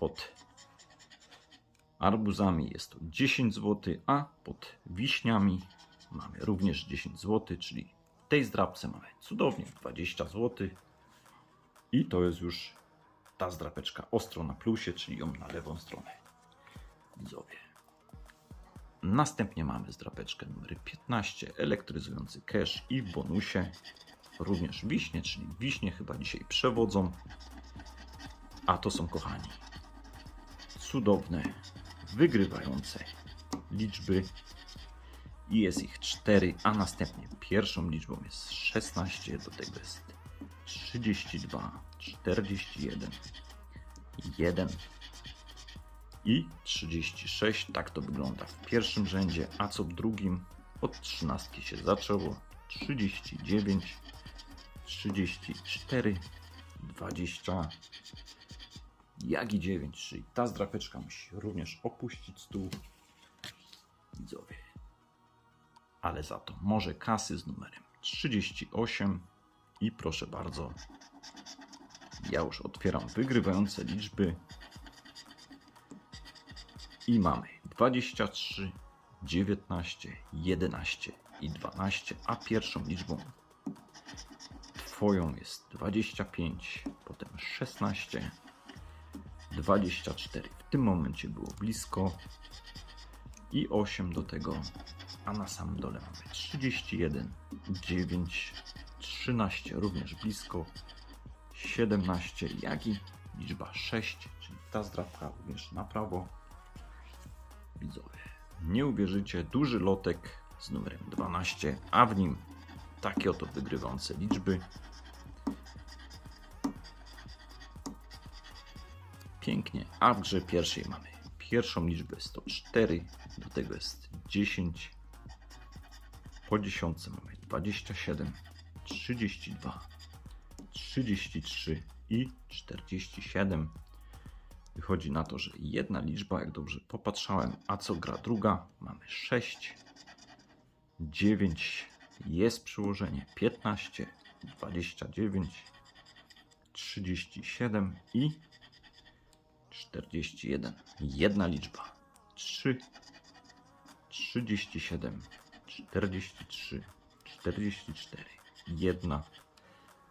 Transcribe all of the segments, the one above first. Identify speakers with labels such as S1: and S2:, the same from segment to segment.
S1: pod arbuzami jest to 10 zł, a pod wiśniami mamy również 10 zł, czyli w tej zdrapce mamy cudownie 20 zł. I to jest już ta zdrapeczka ostro na plusie, czyli ją na lewą stronę. Widzowie. Następnie mamy zdrapeczkę numer 15, elektryzujący cash i w bonusie również wiśnie, czyli wiśnie chyba dzisiaj przewodzą. A to są, kochani, cudowne, wygrywające liczby. I jest ich 4, a następnie pierwszą liczbą jest 16, do tego jest 32, 41, 1 i 36. Tak to wygląda w pierwszym rzędzie, a co w drugim od 13 się zaczęło. 39, 34, 20, jak i 9, czyli ta zdrapeczka musi również opuścić stół. Widzowie. Ale za to może kasy z numerem 38 i proszę bardzo, ja już otwieram wygrywające liczby i mamy 23, 19, 11 i 12, a pierwszą liczbą Twoją jest 25, potem 16, 24. W tym momencie było blisko i 8 do tego, a na samym dole mamy 31, 9, 13, również blisko, 17, jak i liczba 6, czyli ta zdrapka również na prawo. Widzowie, nie uwierzycie, duży lotek z numerem 12, a w nim takie oto wygrywające liczby. Pięknie, a w grze pierwszej mamy pierwszą liczbę 104, do tego jest 10, po dziesiątce mamy 27, 32, 33 i 47. Wychodzi na to, że jedna liczba, jak dobrze popatrzałem, a co gra druga, mamy 6, 9, jest przyłożenie 15, 29, 37 i 41. Jedna liczba. 3, 37, 43, 44, jedna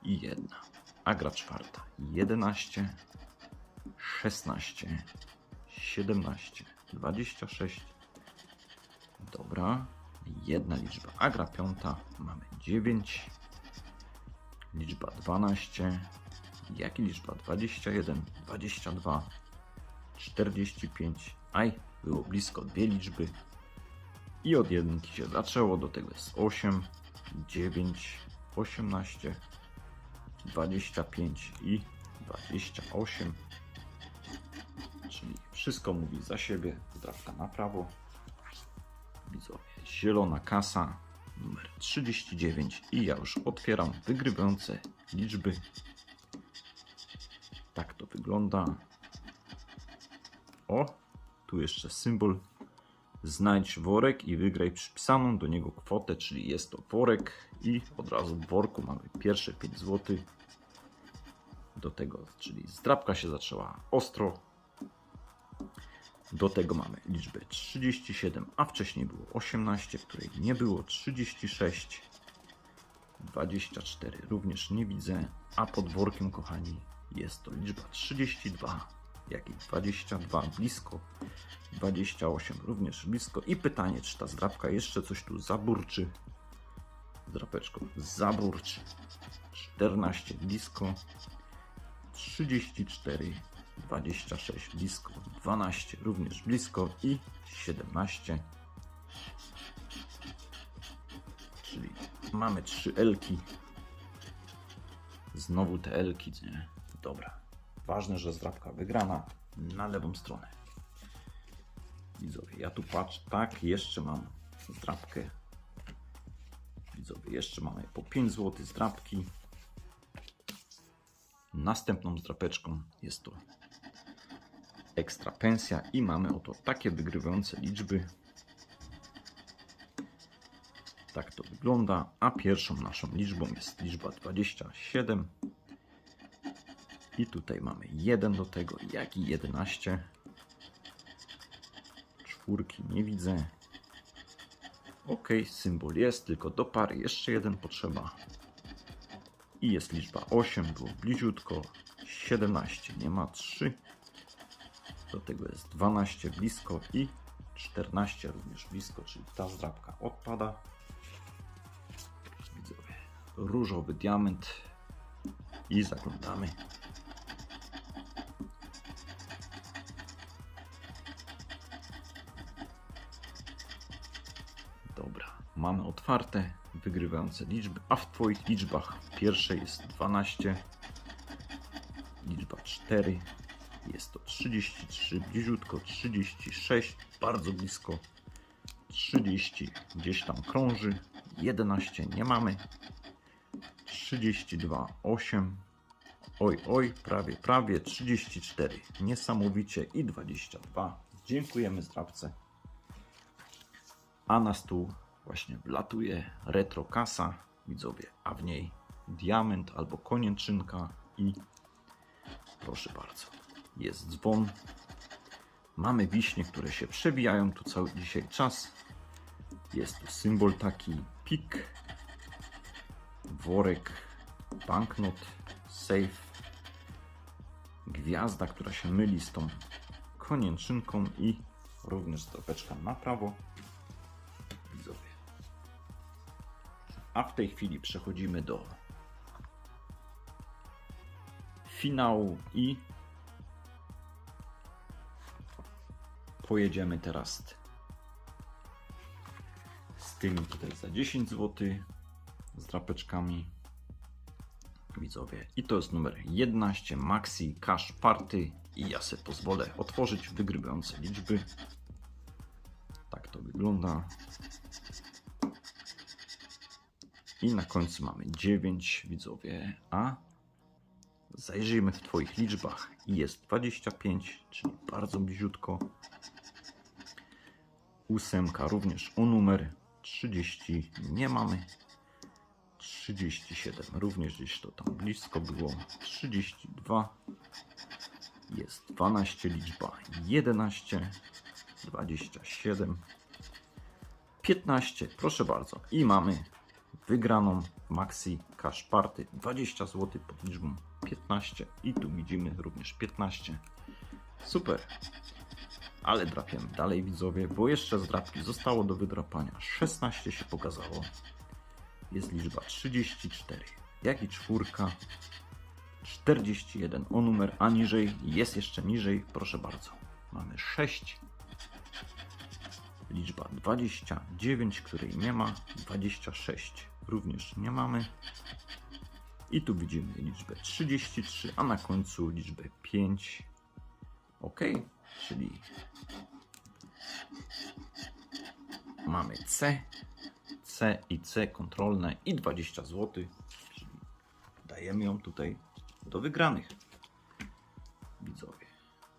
S1: i jedna. A gra czwarta. 11, 16, 17, 26. Dobra, jedna liczba. A gra piąta. Mamy 9, liczba 12, jak i liczba 21, 22, 45. Aj, było blisko dwie liczby. I od jedynki się zaczęło, do tego jest 8, 9, 18, 25 i 28. Czyli wszystko mówi za siebie. Zdrawka na prawo. Widzowie, zielona kasa numer 39 i ja już otwieram wygrywające liczby. Tak to wygląda. O, tu jeszcze symbol. Znajdź worek i wygraj przypisaną do niego kwotę, czyli jest to worek i od razu w worku mamy pierwsze 5 zł. Do tego, czyli zdrabka się zaczęła ostro. Do tego mamy liczbę 37, a wcześniej było 18, w której nie było 36. 24 również nie widzę, a pod workiem, kochani, jest to liczba 32, jak i 22 blisko, 28 również blisko. I pytanie, czy ta zdrabka jeszcze coś tu zaburczy? Zdrapeczką zaburczy. 14 blisko, 34, 26 blisko, 12 również blisko i 17. Czyli mamy 3 elki. Znowu te elki, nie? Dobra. Ważne, że zdrabka wygrana na lewą stronę. Widzowie, ja tu patrzę, tak, jeszcze mam zdrabkę. Widzowie, jeszcze mamy po 5 zł zdrabki. Następną zdrapeczką jest to ekstra pensja i mamy oto takie wygrywające liczby. Tak to wygląda, a pierwszą naszą liczbą jest liczba 27 I tutaj mamy 1 do tego, jak i 11. Czwórki nie widzę. Ok, symbol jest, tylko do pary jeszcze jeden potrzeba. I jest liczba 8, było bliziutko. 17, nie ma 3. Do tego jest 12 blisko i 14 również blisko, czyli ta zdrabka odpada. Widzowie, różowy diament i zaglądamy. Mamy otwarte, wygrywające liczby, a w Twoich liczbach pierwszej jest 12, liczba 4, jest to 33, bliziutko 36, bardzo blisko 30, gdzieś tam krąży, 11 nie mamy, 32, 8, oj, oj, prawie, prawie, 34, niesamowicie i 22. Dziękujemy zdrabce. A na stół właśnie wlatuje retro kasa, widzowie, a w niej diament albo konieczynka i proszę bardzo, jest dzwon. Mamy wiśnie, które się przewijają tu cały dzisiaj czas. Jest tu symbol taki pik, worek, banknot, safe, gwiazda, która się myli z tą konieczynką i również stopeczka na prawo. A w tej chwili przechodzimy do finału i pojedziemy teraz z tymi tutaj za 10 zł z drapeczkami. Widzowie i to jest numer 11 Maxi Cash Party. I ja sobie pozwolę otworzyć wygrywające liczby. Tak to wygląda i na końcu mamy 9 widzowie a zajrzyjmy w Twoich liczbach. Jest 25 czyli bardzo bliziutko. Ósemka również o numer. 30 nie mamy. 37 również gdzieś to tam blisko było. 32 jest 12 liczba 11 27 15 proszę bardzo. I mamy wygraną Maxi Cash Party 20 zł pod liczbą 15 i tu widzimy również 15 super. Ale drapiemy dalej widzowie, bo jeszcze z drapki zostało do wydrapania. 16 się pokazało. Jest liczba 34, jak i czwórka. 41 o numer, a niżej. Jest jeszcze niżej, proszę bardzo. Mamy 6, liczba 29, której nie ma, 26 również nie mamy. I tu widzimy liczbę 33, a na końcu liczbę 5. Ok, czyli mamy C, C i C kontrolne i 20 zł, czyli dajemy ją tutaj do wygranych widzowie.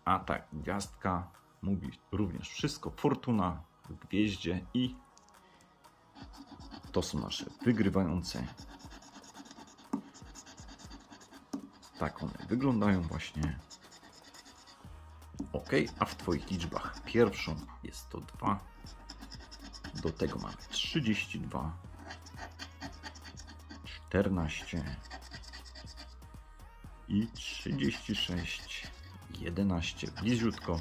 S1: A tak, gwiazdka mówi również wszystko. Fortuna w gwieździe i to są nasze wygrywające. Tak one wyglądają właśnie. Ok, a w Twoich liczbach pierwszą jest to 2. Do tego mamy 32, 14 i 36, 11 bliziutko,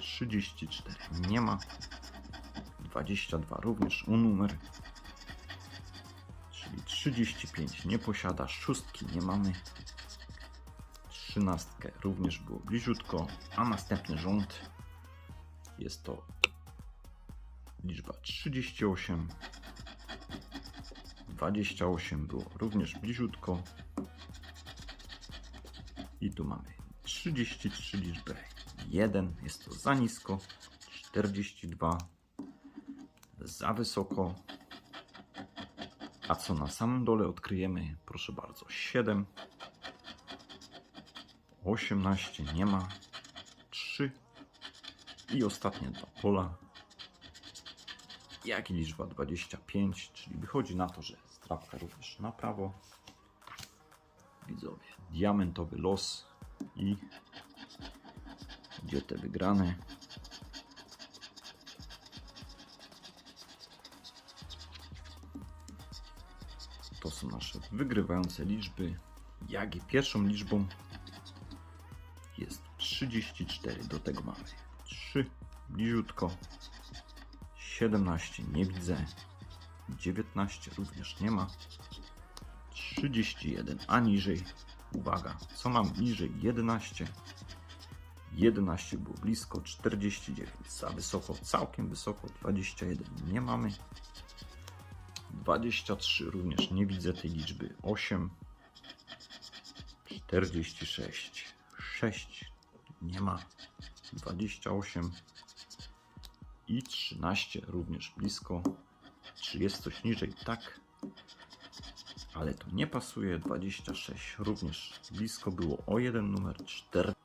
S1: 34 nie ma, 22 również u numer, 35 nie posiada, szóstki nie mamy, 13 również było bliziutko, a następny rząd jest to liczba 38, 28 było również bliziutko. I tu mamy 33 liczbę 1, jest to za nisko, 42 za wysoko. A co na samym dole odkryjemy? Proszę bardzo, 7, 18 nie ma, 3 i ostatnie dwa pola jak i liczba 25, czyli wychodzi na to, że strapka również na prawo. widzowie. Diamentowy los i gdzie te wygrane? To są nasze wygrywające liczby. Jak i pierwszą liczbą jest 34. Do tego mamy 3 bliziutko. 17 nie widzę. 19 również nie ma. 31, a niżej, uwaga, co mam niżej? 11. 11 było blisko, 49 za wysoko, całkiem wysoko, 21 nie mamy. 23 również nie widzę tej liczby, 8. 46, 6 nie ma, 28 i 13 również blisko. Czy jest coś niżej? Tak. Ale to nie pasuje. 26 również blisko było o jeden numer 4.